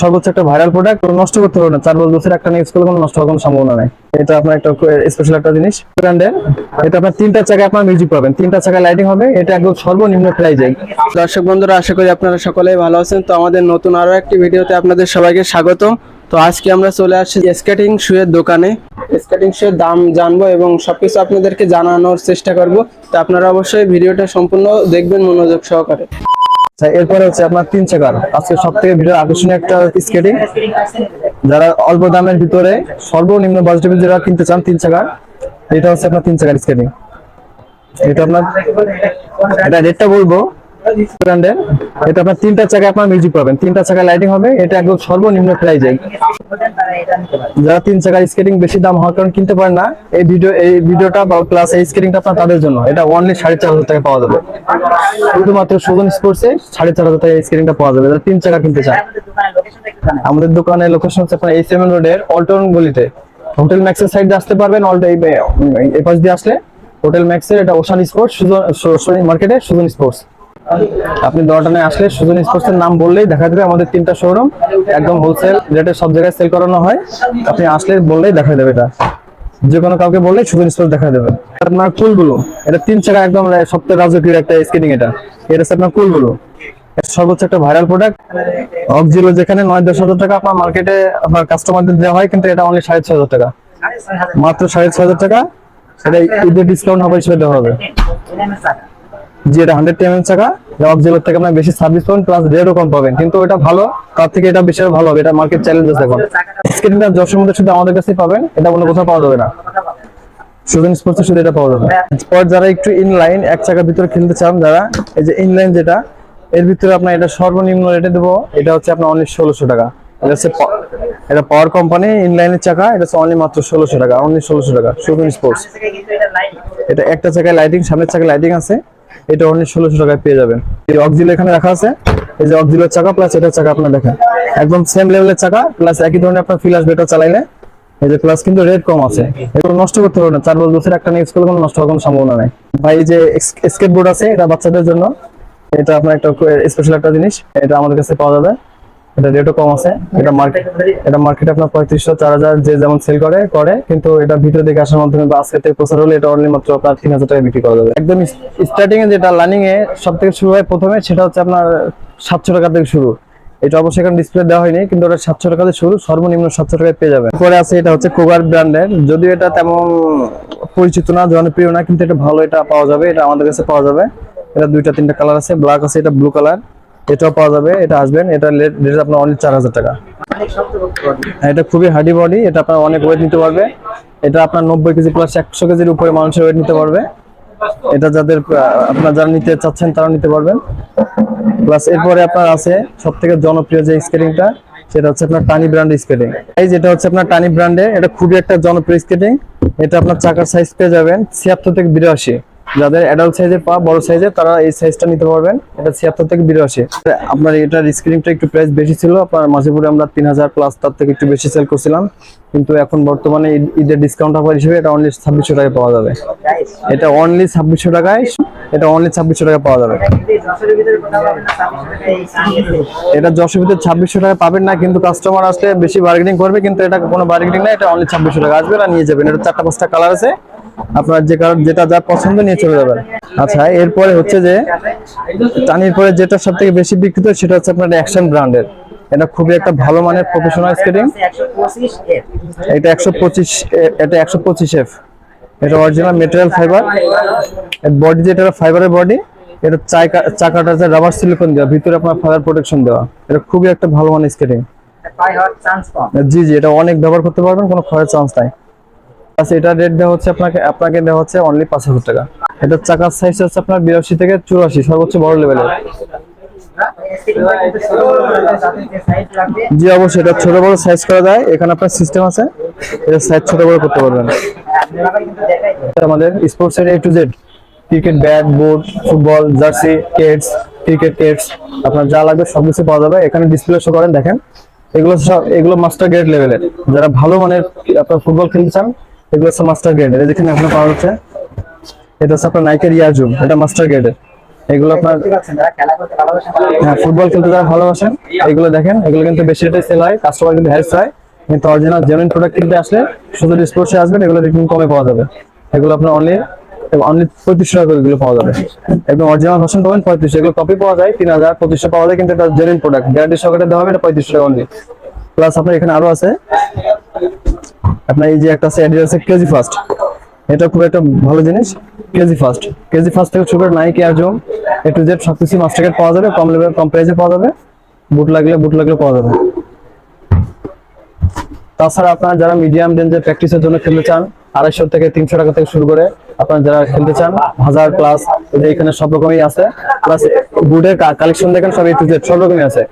সর্বোচ্চ একটা viral product নষ্ট করতে পারবে না। চার পাঁচ বছর একটা ইউজ করলে কোনো নষ্ট হওয়ার কোনো সম্ভাবনা নাই। এটা আপনার একটা স্পেশাল একটা জিনিস। ব্র্যান্ডের এটা আপনার তিনটা চাকায় আপনার মিউজিক পাবেন। তিনটা চাকায় লাইটিং হবে, এটা একদম সর্বনিম্ন প্রাইজে দর্শক বন্ধুরা, আশা করি আপনারা সকলেই ভালো আছেন। তো আমাদের নতুন আরও একটি ভিডিওতে আপনাদের সবাইকে স্বাগতম। তো আজকে আমরা চলে আসছি স্কেটিং শুয়ের দোকানে। স্কেটিং শুয়ের দাম জানব এবং সবকিছু আপনাদেরকে জানানোর চেষ্টা করব। তো আপনারা অবশ্যই ভিডিওটা সম্পূর্ণ দেখবেন, মনোযোগ সহকারে। আচ্ছা, এরপরে হচ্ছে আপনার তিন চাকার। আজকে সব থেকে ভিডিও আকর্ষণীয় একটা স্কেটিং যারা অল্প দামের ভিতরে সর্বনিম্ন বাজেটের যারা কিনতে চান তিন চাকার এটা হচ্ছে আপনার তিন চাকার স্কেটিং এটা আপনার এটা রেটটা বলব ব্র্যান্ডের এটা আপনার তিনটা চাকায় আপনার মিউজিক পাবেন। তিনটা চাকায় লাইটিং হবে, এটা একদম সর্বনিম্ন প্রাইজে যারা তিন চাকার স্কেটিং বেশি দাম হওয়ার কারণে কিনতে পারেন না, এই ভিডিও এই ভিডিওটা বা প্লাস এই স্কেটিংটা আপনার তাদের জন্য। এটা অনলি সাড়ে চার হাজার টাকা পাওয়া যাবে। শুধুমাত্র সুজন স্পোর্টসে সাড়ে চার হাজার টাকা এই স্কেটিংটা পাওয়া যাবে। যারা তিন চাকা কিনতে চান। আমাদের দোকানের লোকেশন হচ্ছে আপনার এই সেভেন রোডের অল্টন গলিতে। হোটেল ম্যাক্সের সাইড দিয়ে আসতে পারবেন অল্টো এই পাশ দিয়ে আসলে। হোটেল ম্যাক্সের এটা ওশান স্পোর্টস সুজন মার্কেটে সুজন স্পোর্টস আপনি দরটানে আসলে সুজন স্পোর্টস এর নাম বললেই দেখা দেবে আমাদের তিনটা শোরুম একদম হোলসেল রেটে সব জায়গায় সেল করানো হয়। আপনি আসলে বললেই দেখা দেবে এটা। যে কোনো কাউকে বললে সুজন স্পোর্টস দেখা যাবে। আপনার কুলগুলো। এটা তিন চাকা একদম সবথেকে রাজকীয় একটা স্কেটিং এটা। এটা হচ্ছে আপনার কুলগুলো। এটা সর্বোচ্চ একটা ভাইরাল প্রোডাক্ট জিরো যেখানে নয় দশ হাজার টাকা আপনার মার্কেটে আপনার কাস্টমারদের দেওয়া হয়, কিন্তু এটা অনলি সাড়ে ছয় হাজার টাকা। মাত্র সাড়ে ছয় হাজার টাকা। সেটা ঈদের ডিসকাউন্ট হবে হিসেবে দেওয়া হবে। জি এটা হান্ড্রেড জিরো থেকে আপনার বেশি সার্ভিস পাবেন প্লাস রেটও কম পাবেন। কিন্তু এটা ভালো, তার থেকে এটা ভালো হবে, এটা মার্কেট চ্যালেঞ্জ আছে এখন। মধ্যে শুধু আমাদের পাবেন, এটা অন্য কোথাও পাওয়া যাবে না। যে এর ভিতরে আপনার এটা সর্বনিম্ন রেটে দেবো, এটা হচ্ছে আপনার ষোলোশো টাকা। এটা হচ্ছে এটা পাওয়ার কোম্পানি ইনলাইনের চাকা, এটা হচ্ছে মাত্র ষোলোশো টাকা ষোলোশো টাকা স্পোর্টস এটা একটা চাকায় লাইটিং সামনের চাকায় লাইটিং আছে। এটা অনলি ষোলোশো টাকায় পেয়ে যাবেন। এই অক্সিল এখানে রাখা আছে। এই যে অক্সিলের চাকা প্লাস এটার চাকা আপনার দেখেন। একদম সেম লেভেলের চাকা প্লাস একই ধরনের আপনার ফিল আসবে এটা চালাইলে। এই যে প্লাস কিন্তু রেট কম আছে। এগুলো নষ্ট করতে পারবে না। চার পাঁচ বছর একটা ইউজ করলে কোনো নষ্ট হওয়ার কোনো সম্ভাবনা নাই। ভাই যে স্কেট বোর্ড আছে, এটা বাচ্চাদের জন্য। এটা আপনার একটা স্পেশাল একটা জিনিস। এটা আমাদের কাছে পাওয়া যাবে। এটা রেটও কম আছে। এটা মার্কেট এটা মার্কেটে আপনার পঁয়ত্রিশশো, চার হাজার যে যেমন সেল করে করে, কিন্তু এটা ভিতরে দেখে আসার মাধ্যমে বা আজকে প্রচার হলে এটা অনলি মাত্র আপনার তিন হাজার টাকা বিক্রি করা যাবে। একদম স্টার্টিং এ যেটা লার্নিং এ সব থেকে শুরু হয় প্রথমে, সেটা হচ্ছে আপনার সাতশো টাকা থেকে শুরু। এটা অবশ্যই এখানে ডিসপ্লে দেওয়া হয়নি, কিন্তু ওটা সাতশো টাকা শুরু, সর্বনিম্ন সাতশো টাকায় পেয়ে যাবেন। পরে আছে এটা হচ্ছে কোগার ব্র্যান্ডের যদিও এটা তেমন পরিচিত না, জনপ্রিয় না, কিন্তু এটা ভালো এটা পাওয়া যাবে, এটা আমাদের কাছে পাওয়া যাবে। এটা দুইটা, তিনটা কালার আছে ব্ল্যাক আছে, এটা ব্লু কালার এটাও পাওয়া যাবে, এটা আসবেন, এটা রেট আপনার অনেক চার হাজার টাকা। এটা খুবই হার্ডি বডি এটা আপনার অনেক ওয়েট নিতে পারবে। এটা আপনার নব্বই কেজি প্লাস একশো কেজির উপরে মানুষের ওয়েট নিতে পারবে। এটা যাদের আপনার যারা নিতে চাচ্ছেন তারা নিতে পারবেন। প্লাস এরপরে আপনার আছে সব থেকে জনপ্রিয় যে স্কেটিংটা সেটা হচ্ছে আপনার টানি ব্র্যান্ড স্কেটিং এই যেটা হচ্ছে আপনার টানি ব্র্যান্ডে এটা খুবই একটা জনপ্রিয় স্কেটিং এটা আপনার চাকার সাইজ পেয়ে যাবেন ছিয়াত্তর থেকে বিরাশি। যাদের অ্যাডাল্ট সাইজে পা, বড় সাইজে তারা এই সাইজটা নিতে পারবেন। এটা ছিয়াত্তর থেকে বিরাশি। আপনার এটার স্ক্রিনটা একটু প্রাইস বেশি ছিল, আপনার মাঝেপুরে আমরা তিন হাজার প্লাস তার থেকে একটু বেশি সেল করছিলাম। কিন্তু এখন বর্তমানে ঈদের ডিসকাউন্ট অফার হিসেবে এটা অনলি ছাব্বিশশো টাকায় পাওয়া যাবে। এটা অনলি ছাব্বিশশো টাকায়, এটা অনলি ছাব্বিশশো টাকায় পাওয়া যাবে। এটা যশোর ভিতরে ছাব্বিশশো টাকা পাবেন না, কিন্তু কাস্টমার আসলে বেশি বার্গেনিং করবে, কিন্তু এটা কোনো বার্গেনিং না, এটা অনলি ছাব্বিশশো টাকা আসবে আর নিয়ে যাবেন। এটা চারটা পাঁচটা কালার আছে। আপনার যে কালার যেটা যার পছন্দ নিয়ে চলে যাবেন। আচ্ছা এরপরে হচ্ছে যে, টানির পরে যেটা সব থেকে বেশি বিক্রিত, সেটা হচ্ছে আপনার অ্যাকশন ব্র্যান্ডের। এটা খুবই একটা ভালো মানের প্রফেশনাল স্কেটিং এটা একশো পঁচিশ, এটা একশো পঁচিশ এফ এটা অরিজিনাল মেটেরিয়াল ফাইবার বডি যেটা ফাইবারের বডি এটা চাকা, চাকাটা যে রাবার সিলিকন দেওয়া, ভিতরে আপনার ফায়ার প্রোটেকশন দেওয়া। এটা খুবই একটা ভালো মানের স্কেটিং জি জি, এটা অনেক ব্যবহার করতে পারবেন, কোনো ক্ষয়ের চান্স নাই। আচ্ছা এটা রেট দেওয়া হচ্ছে আপনাকে আপনাকে দেওয়া হচ্ছে অনলি পাঁচ হাজার টাকা। এটা চাকার সাইজ হচ্ছে আপনার বিরাশি থেকে চুরাশি, সর্বোচ্চ বড় লেভেলের জি, অবশ্যই, এটা ছোট বড় সাইজ করা যায়। এখানে আপনার সিস্টেম আছে। এটা সাইজ ছোট বড় করতে পারবেন। আমাদের স্পোর্টস এর A to Z cricket bat board football jersey kits cricket kits আপনার যা লাগবে সব কিছু পাওয়া যাবে। এখানে ডিসপ্লে শো করেন, দেখেন। এগুলো সব, এগুলো মাস্টার গ্রেড লেভেলের যারা ভালো মানের আপনার ফুটবল খেলতে চান এগুলো হচ্ছে মাস্টার গ্রেডের যেখানে আপনার পাওয়া যাচ্ছে, এটা হচ্ছে আপনার নাইকের ইয়ারজুম এটা মাস্টার গ্রেডের এগুলো আপনার হ্যাঁ ফুটবল খেলতে যারা ভালোবাসেন, এগুলো দেখেন, এগুলো কিন্তু বেশি রেটে সেল হয় কাস্টমার কিন্তু হ্যারেস হয়। কিন্তু অরিজিনাল জেনুইন প্রোডাক্ট কিনতে আসলে শুধু স্পোর্টসে আসবেন, এগুলো কিন্তু কমে পাওয়া যাবে। এগুলো আপনার অনলি অনলি পঁয়ত্রিশশো টাকা করে এগুলো পাওয়া যাবে। একদম অরিজিনাল ভার্সন পাবেন, পঁয়ত্রিশশো। এগুলো কপি পাওয়া যায়, তিন হাজার, পঁচিশশো পাওয়া যায়, কিন্তু এটা জেনুইন প্রোডাক্ট গ্যারান্টি সহকারে দেওয়া হবে, এটা পঁয়ত্রিশশো টাকা অনলি প্লাস আপনার এখানে আরও আছে আপনার এই যে একটা আছে অ্যাডিডাস কেজি ফার্স্ট এটা খুব একটা ভালো জিনিস। কেজি ফার্স্ট কেজি ফার্স্ট থেকে শুরু করে Nike air zoom A to Z সবকিছু মাস্টারকার্ড পাওয়া যাবে, কম লেভেল কম প্রাইসে পাওয়া যাবে। বুট লাগলে বুট লাগলে পাওয়া যাবে। তাছাড়া আপনারা যারা মিডিয়াম রেঞ্জের প্র্যাকটিসের জন্য খেলতে চান, আড়াইশো থেকে তিনশো টাকা থেকে শুরু করে আপনারা যারা খেলতে চান, হাজার প্লাস এখানে সব রকমই আছে। প্লাস বুটের কালেকশন দেখেন, সব এ টু জেড সব রকমই আছে।